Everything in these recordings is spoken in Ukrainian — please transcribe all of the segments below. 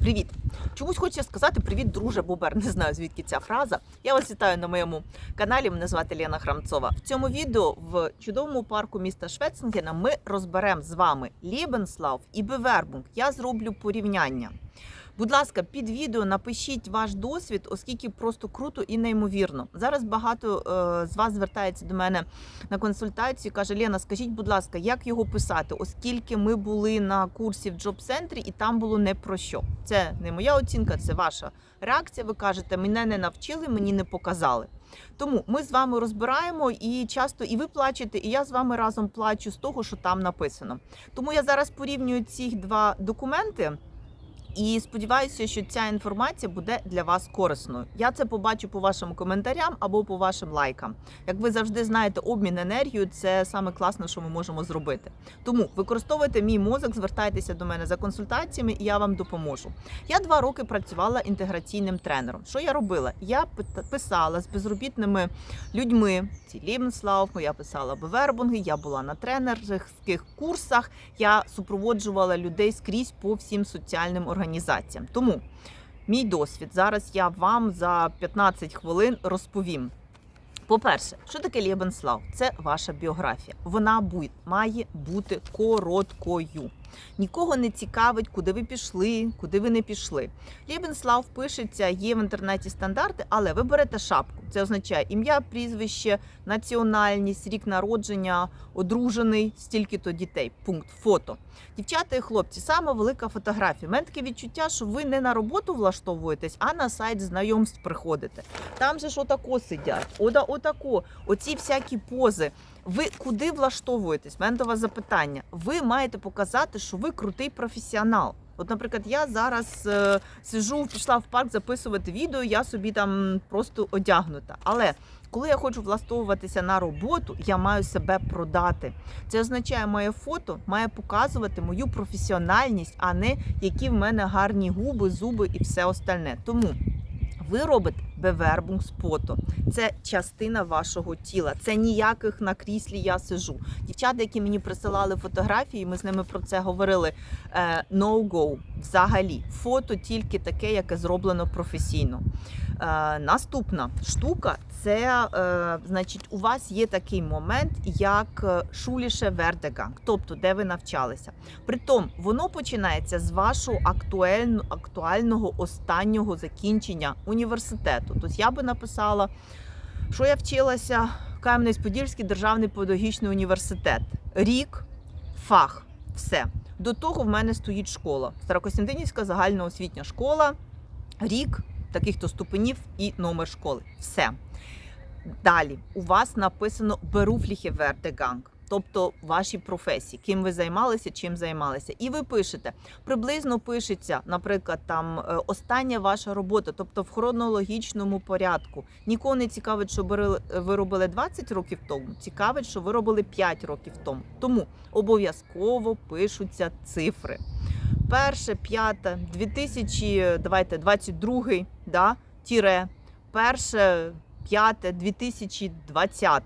Привіт! Чомусь хочеться сказати привіт, друже Бубер. Не знаю звідки ця фраза. Я вас вітаю на моєму каналі. Мене звати Лена Храмцова. В цьому відео в чудовому парку міста Швеценгена ми розберемо з вами Лібенслав і Бевербунг. Я зроблю порівняння. Будь ласка, під відео напишіть ваш досвід, оскільки просто круто і неймовірно. Зараз багато е, з вас звертається до мене на консультацію. каже: Лена, скажіть, будь ласка, як його писати, оскільки ми були на курсі в джоб-центрі, і там було не про що. Це не моя оцінка, це ваша реакція. Ви кажете, мене не навчили, мені не показали. Тому ми з вами розбираємо і часто і ви плачете, і я з вами разом плачу з того, що там написано. Тому я зараз порівнюю ці два документи. І сподіваюся, що ця інформація буде для вас корисною. Я це побачу по вашим коментарям або по вашим лайкам. Як ви завжди знаєте, обмін енергією це саме класне, що ми можемо зробити. Тому використовуйте мій мозок, звертайтеся до мене за консультаціями, і я вам допоможу. Я два роки працювала інтеграційним тренером. Що я робила? Я писала з безробітними людьми. Ці Лімслав, я писала Бевербунги, я була на тренерських курсах. Я супроводжувала людей скрізь по всім соціальним організаціям. Тому мій досвід зараз я вам за 15 хвилин розповім. По-перше, що таке Лєбенслав? Це ваша біографія. Вона має бути короткою. Нікого не цікавить, куди ви пішли, куди ви не пішли. Лєбенслав пишеться, є в інтернеті стандарти, але ви берете шапку. Це означає ім'я, прізвище, національність, рік народження, одружений, стільки-то дітей. Пункт фото. Дівчата і хлопці, саме велика фотографія. У мене таке відчуття, що ви не на роботу влаштовуєтесь, а на сайт знайомств приходите. Там же ж отако сидять, ода отако, оці всякі пози. Ви куди влаштовуєтесь? У мене до вас запитання. Ви маєте показати, що ви крутий професіонал. От, наприклад, я зараз е, сижу, пішла в парк записувати відео, я собі там просто одягнута. Але коли я хочу влаштовуватися на роботу, я маю себе продати. Це означає, моє фото має показувати мою професіональність, а не які в мене гарні губи, зуби і все остальне. Тому ви робите бевербунг спото. Це частина вашого тіла. Це ніяких на кріслі я сижу. Дівчата, які мені присилали фотографії, ми з ними про це говорили. е, No-go взагалі. Фото тільки таке, яке зроблено професійно. Е, Наступна штука це, е, значить, у вас є такий момент, як е, шуліше вердеганг, тобто де ви навчалися. Притом воно починається з вашого актуально, актуального останнього закінчення університету. Тобто я би написала, що я вчилася в Кам'янець-Подільський державний педагогічний університет. Рік, фах, все. До того в мене стоїть школа. Старокостянтинівська загальноосвітня школа, рік таких то ступенів і номер школи. Все. Далі у вас написано Беруфліхе Вертеганг, тобто ваші професії, ким ви займалися, чим займалися. І ви пишете, приблизно пишеться, наприклад, там е, остання ваша робота, тобто в хронологічному порядку. Нікого не цікавить, що берили- ви робили 20 років тому. Цікавить, що ви робили 5 років тому. Тому обов'язково пишуться цифри. Перше, п'яте, 2000, давайте, 22, да, тіре, перше, п'яте, 2020.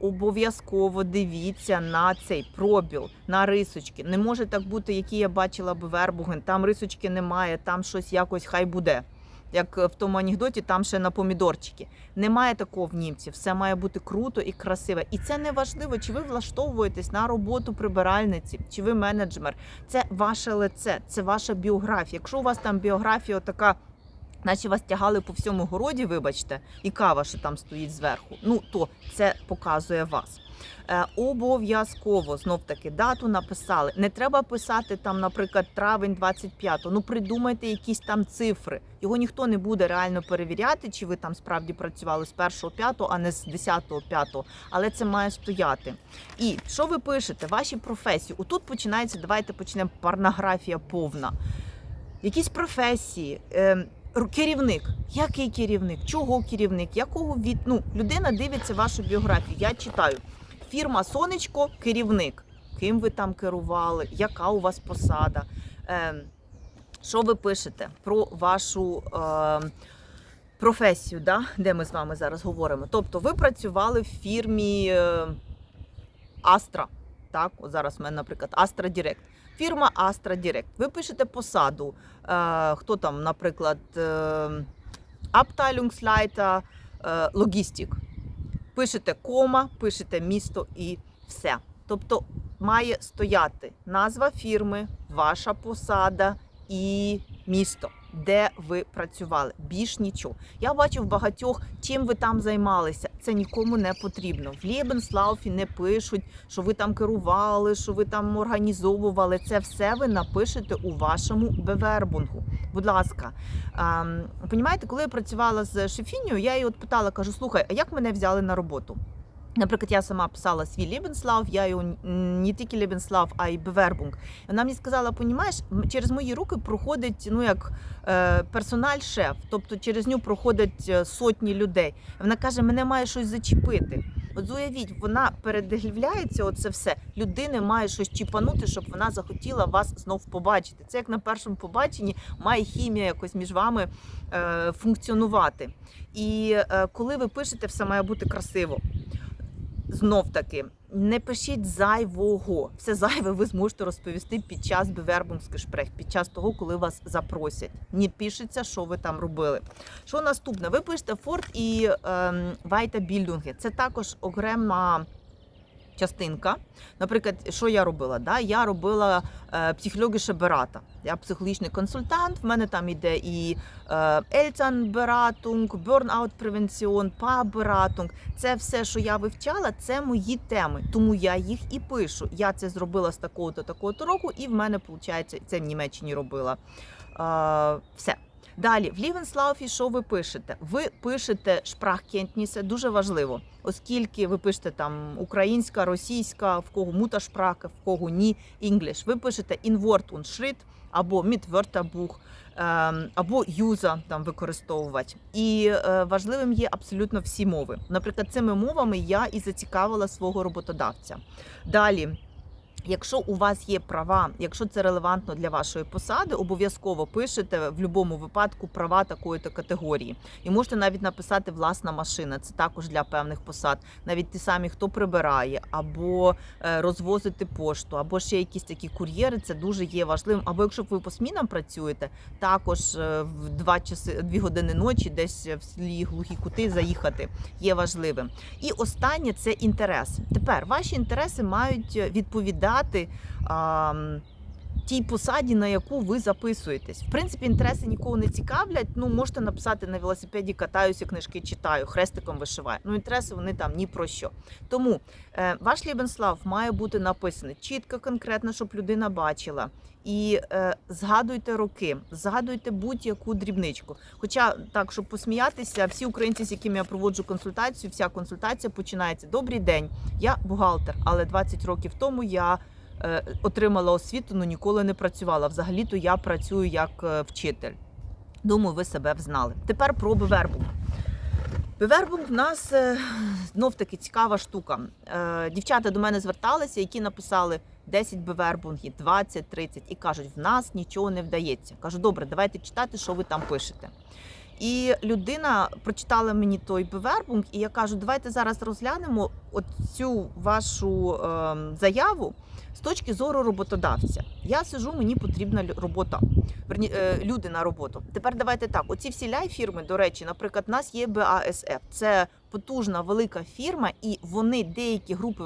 Обов'язково дивіться на цей пробіл, на рисочки. Не може так бути, які я бачила би Вербуген. Там рисочки немає, там щось якось хай буде. Як в тому анекдоті, там ще на помідорчики. Немає такого в німців. Все має бути круто і красиво. І це не важливо, чи ви влаштовуєтесь на роботу прибиральниці, чи ви менеджмер. Це ваше лице, це ваша біографія. Якщо у вас там біографія така, наче вас тягали по всьому городі, вибачте, і кава, що там стоїть зверху, ну то це показує вас. Е, обов'язково знов таки дату написали. Не треба писати там, наприклад, травень 25-го. Ну придумайте якісь там цифри. Його ніхто не буде реально перевіряти, чи ви там справді працювали з 1 5 а не з 10 5 Але це має стояти. І що ви пишете? Ваші професії. Отут починається. Давайте почнемо порнографія повна. Якісь професії. Е, Керівник, який керівник, чого керівник, якого від ну людина дивиться вашу біографію. Я читаю фірма Сонечко, керівник. Ким ви там керували, яка у вас посада? Е, що ви пишете про вашу е, професію, да? де ми з вами зараз говоримо? Тобто, ви працювали в фірмі е, Астра. Так, от зараз в мене, наприклад, Астра Дірект. Фірма Astra Direct. Ви пишете посаду. Е, хто там, наприклад, е, Abteilungsleiter, е, логістик. Пишете кома, пишете місто і все. Тобто має стояти назва фірми, ваша посада і місто, де ви працювали. Більш нічого. Я бачу в багатьох, чим ви там займалися. Це нікому не потрібно. В Лєбенслауфі не пишуть, що ви там керували, що ви там організовували. Це все ви напишете у вашому бевербунгу. Будь ласка, ем, понімаєте, коли я працювала з Шефінію, я її от питала, кажу: слухай, а як мене взяли на роботу? Наприклад, я сама писала свій Лебенслав, я його не тільки Лебенслав, а й Бевербунг. Вона мені сказала, понімаєш, через мої руки проходить ну як е, персональ-шеф, тобто через нього проходять е, сотні людей. Вона каже, мене має щось зачепити. От уявіть, вона передивляється оце все. Людини має щось чіпанути, щоб вона захотіла вас знов побачити. Це як на першому побаченні має хімія якось між вами е, функціонувати. І е, коли ви пишете, все має бути красиво. Знов таки, не пишіть зайвого. Все зайве ви зможете розповісти під час Bewerbungsgespräch, під час того, коли вас запросять. Не пишеться, що ви там робили. Що наступне? Ви пишете Форт і ем, Більдунги. Це також окрема частинка. Наприклад, що я робила? Да? Я робила е, психологічне берата. Я психологічний консультант. В мене там іде і е, Elternberatung, Burnout-превенціон, Paarberatung. Це все, що я вивчала, це мої теми. Тому я їх і пишу. Я це зробила з такого-то такого-то року, і в мене виходить, це в Німеччині робила. Е, все. Далі, в Лівенслауфі, що ви пишете? Ви пишете шпрахкентнісе, дуже важливо, оскільки ви пишете там українська, російська, в кого муташпраха, в кого ні, інгліш. Ви пишете інворт Schritt або Mitwörterbuch, ем, або юза там використовувати. І е, важливим є абсолютно всі мови. Наприклад, цими мовами я і зацікавила свого роботодавця. Далі. Якщо у вас є права, якщо це релевантно для вашої посади, обов'язково пишете в будь-якому випадку права такої-то категорії. І можете навіть написати власна машина. Це також для певних посад. Навіть ті самі, хто прибирає, або е, розвозити пошту, або ще якісь такі кур'єри. Це дуже є важливим. Або якщо ви по смінам працюєте, також е, в два часи, дві години ночі, десь в селі глухі кути заїхати є важливим. І останнє це інтерес. Тепер ваші інтереси мають відповідати а, м, тій посаді, на яку ви записуєтесь. В принципі, інтереси нікого не цікавлять. Ну, можете написати на велосипеді катаюся, книжки читаю, хрестиком вишиваю. Ну, інтереси вони там ні про що. Тому е, ваш Лібенслав має бути написаний чітко, конкретно, щоб людина бачила. І е, згадуйте роки, згадуйте будь-яку дрібничку. Хоча так, щоб посміятися, всі українці, з якими я проводжу консультацію, вся консультація починається. Добрий день, я бухгалтер, але 20 років тому я отримала освіту, але ніколи не працювала. Взагалі-то я працюю як е, вчитель. Думаю, ви себе взнали. Тепер про Бевербунг. Бевербунг в нас е, знов таки цікава штука. Е, Дівчата до мене зверталися, які написали 10 бевербунгів, 20, 30 і кажуть, в нас нічого не вдається. Кажу, добре, давайте читати, що ви там пишете. І людина прочитала мені той бевербунг, і я кажу, давайте зараз розглянемо цю вашу е, заяву з точки зору роботодавця. Я сижу, мені потрібна робота, верні, е, люди на роботу. Тепер давайте так. Оці всі ляй фірми, до речі, наприклад, у нас є BASF. Це потужна велика фірма, і вони деякі групи.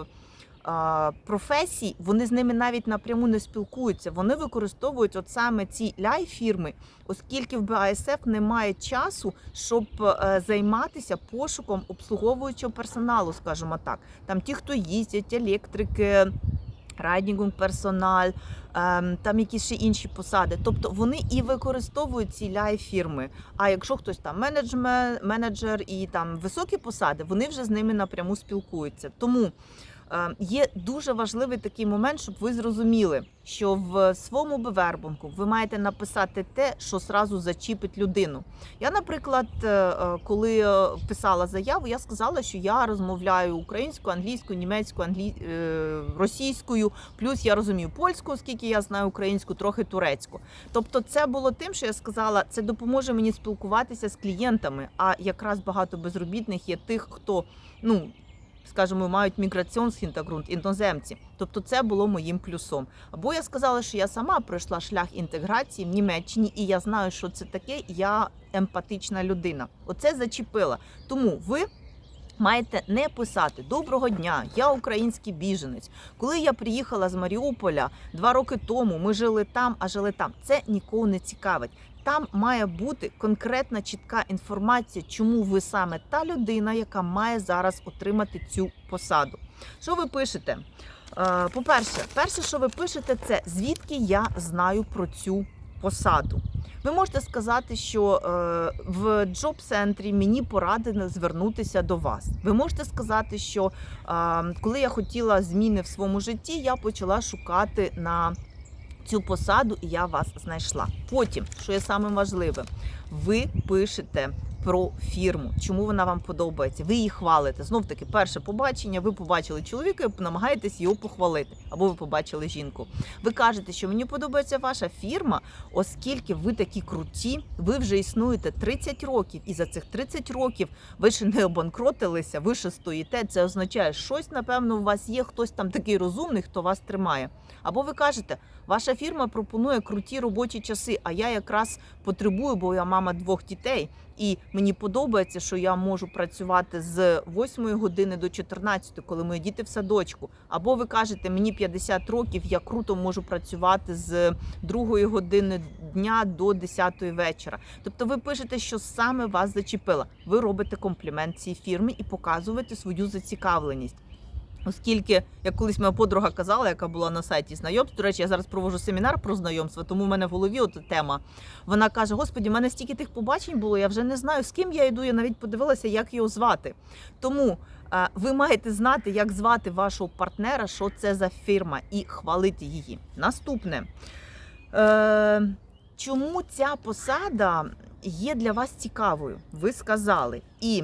Професій, вони з ними навіть напряму не спілкуються. Вони використовують от саме ці ляй фірми, оскільки в БАСФ немає часу, щоб е, займатися пошуком обслуговуючого персоналу, скажімо так. Там ті, хто їздять, електрики, райдінгунг персональ, ем, там якісь ще інші посади. Тобто вони і використовують ці ляй фірми. А якщо хтось там менеджме- менеджер і там високі посади, вони вже з ними напряму спілкуються. Тому є дуже важливий такий момент, щоб ви зрозуміли, що в своєму бевербунку ви маєте написати те, що зразу зачіпить людину. Я, наприклад, е, е, коли е, писала заяву, я сказала, що я розмовляю українською, англійською, німецькою, англі... е, російською, плюс я розумію польську, оскільки я знаю українську, трохи турецьку. Тобто, це було тим, що я сказала, це допоможе мені спілкуватися з клієнтами. А якраз багато безробітних є тих, хто ну. Скажімо, мають міграціонсхінтагрунт, іноземці. Тобто це було моїм плюсом. Або я сказала, що я сама пройшла шлях інтеграції в Німеччині, і я знаю, що це таке. Я емпатична людина. Оце зачепила. Тому ви. Маєте не писати доброго дня, я український біженець. Коли я приїхала з Маріуполя два роки тому, ми жили там, а жили там. Це нікого не цікавить. Там має бути конкретна чітка інформація, чому ви саме та людина, яка має зараз отримати цю посаду. Що ви пишете? Е, По-перше, перше, що ви пишете, це звідки я знаю про цю посаду. Ви можете сказати, що е, в джоб-центрі мені порадено звернутися до вас. Ви можете сказати, що е, коли я хотіла зміни в своєму житті, я почала шукати на цю посаду, і я вас знайшла. Потім, що є самим важливим, ви пишете. Про фірму, чому вона вам подобається, ви її хвалите. Знов таки, перше побачення, ви побачили чоловіка і намагаєтесь його похвалити, або ви побачили жінку. Ви кажете, що мені подобається ваша фірма, оскільки ви такі круті, ви вже існуєте 30 років, і за цих 30 років ви ще не обанкротилися, ви ще стоїте. Це означає, щось, напевно, у вас є хтось там такий розумний, хто вас тримає. Або ви кажете, ваша фірма пропонує круті робочі часи, а я якраз потребую, бо я мама двох дітей, і мені подобається, що я можу працювати з 8 години до 14, коли мої діти в садочку. Або ви кажете, мені 50 років, я круто можу працювати з 2 години дня до 10 вечора. Тобто ви пишете, що саме вас зачепило. Ви робите комплімент цій фірмі і показуєте свою зацікавленість. Оскільки, як колись моя подруга казала, яка була на сайті знайомств, до речі, я зараз провожу семінар про знайомство, тому в мене в голові от тема. Вона каже: Господі, в мене стільки тих побачень було, я вже не знаю, з ким я йду. Я навіть подивилася, як його звати. Тому е, ви маєте знати, як звати вашого партнера, що це за фірма, і хвалити її. Наступне. Е, чому ця посада є для вас цікавою? Ви сказали. І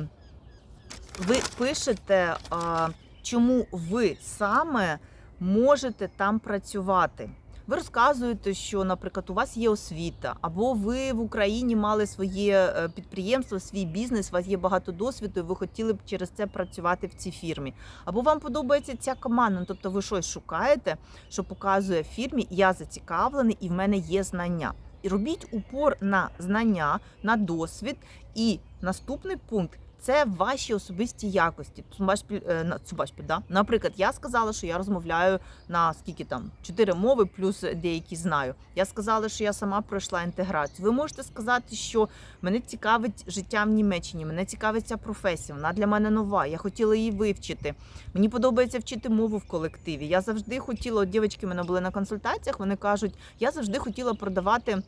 ви пишете. Е, чому ви саме можете там працювати. Ви розказуєте, що, наприклад, у вас є освіта, або ви в Україні мали своє е, підприємство, свій бізнес, у вас є багато досвіду, і ви хотіли б через це працювати в цій фірмі. Або вам подобається ця команда, ну, тобто ви щось шукаєте, що показує фірмі, я зацікавлений і в мене є знання. І робіть упор на знання, на досвід. І наступний пункт це ваші особисті якості. Е, Цумбашпіль, да? Наприклад, я сказала, що я розмовляю на скільки там чотири мови, плюс деякі знаю. Я сказала, що я сама пройшла інтеграцію. Ви можете сказати, що мене цікавить життя в Німеччині, мене цікавить ця професія. Вона для мене нова. Я хотіла її вивчити. Мені подобається вчити мову в колективі. Я завжди хотіла. От дівчатки мене були на консультаціях. Вони кажуть, я завжди хотіла продавати.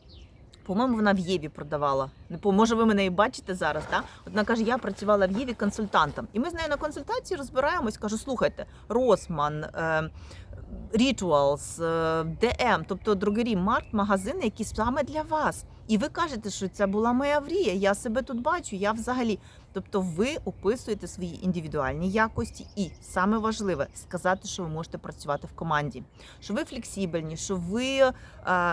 По-моєму, вона в Єві продавала. Може, ви мене і бачите зараз. так? От вона каже, я працювала в Єві консультантом. І ми з нею на консультації розбираємось. Кажу, слухайте, Росман, е, Rituals, е, DM, тобто другері март, магазини, які саме для вас. І ви кажете, що це була моя мрія. Я себе тут бачу. Я взагалі. Тобто, ви описуєте свої індивідуальні якості, і саме важливе сказати, що ви можете працювати в команді, що ви флексибельні, що ви е,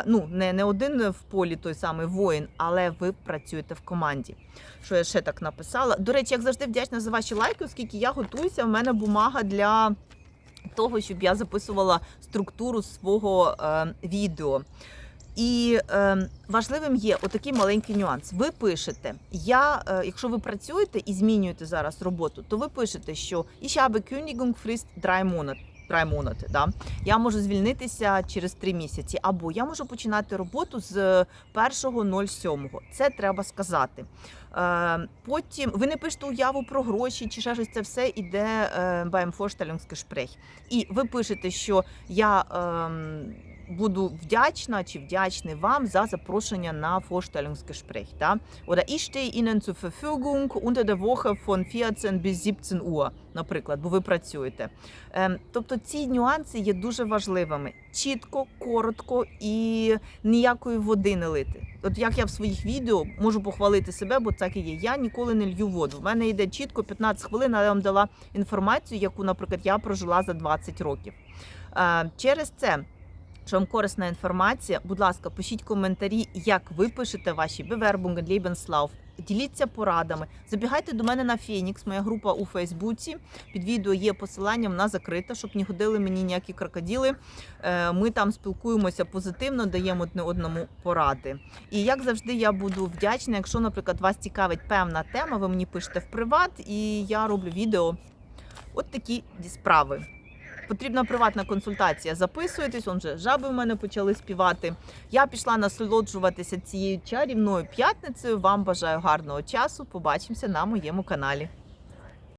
ну не, не один в полі той самий воїн, але ви працюєте в команді. Що я ще так написала? До речі, як завжди вдячна за ваші лайки, оскільки я готуюся. В мене бумага для того, щоб я записувала структуру свого е, відео. І е, важливим є отакий маленький нюанс. Ви пишете, я, е, якщо ви працюєте і змінюєте зараз роботу, то ви пишете, що ich habe Kündigungsfrist drei Monate. Drei да? Я можу звільнитися через три місяці, або я можу починати роботу з 1.07. Це треба сказати. Е, потім ви не пишете уяву про гроші чи ще щось, це все іде е, beim Vorstellungsgespräch. І ви пишете, що я ем, буду вдячна чи вдячний вам за запрошення на Vorstellungsgespräch. Да? Oder ich stehe Ihnen zur Verfügung unter der Woche von 14 bis 17 Uhr, наприклад, бо ви працюєте. Ем, тобто ці нюанси є дуже важливими. Чітко, коротко і ніякої води не лити. От як я в своїх відео можу похвалити себе, бо так і є. Я ніколи не лью воду. В мене йде чітко 15 хвилин, але я вам дала інформацію, яку, наприклад, я прожила за 20 років. Е, через це. Що вам корисна інформація. Будь ласка, пишіть коментарі, як ви пишете ваші Bewerbungen, Lebenslauf. Діліться порадами. Забігайте до мене на Фенікс, моя група у Фейсбуці. Під відео є посилання, вона закрита, щоб не ходили мені ніякі крокоділи. Е, Ми там спілкуємося позитивно, даємо одне одному поради. І як завжди, я буду вдячна, якщо, наприклад, вас цікавить певна тема, ви мені пишете в приват, і я роблю відео. От такі справи. Потрібна приватна консультація. Записуєтесь, он же жаби в мене почали співати. Я пішла насолоджуватися цією чарівною п'ятницею. Вам бажаю гарного часу. Побачимося на моєму каналі.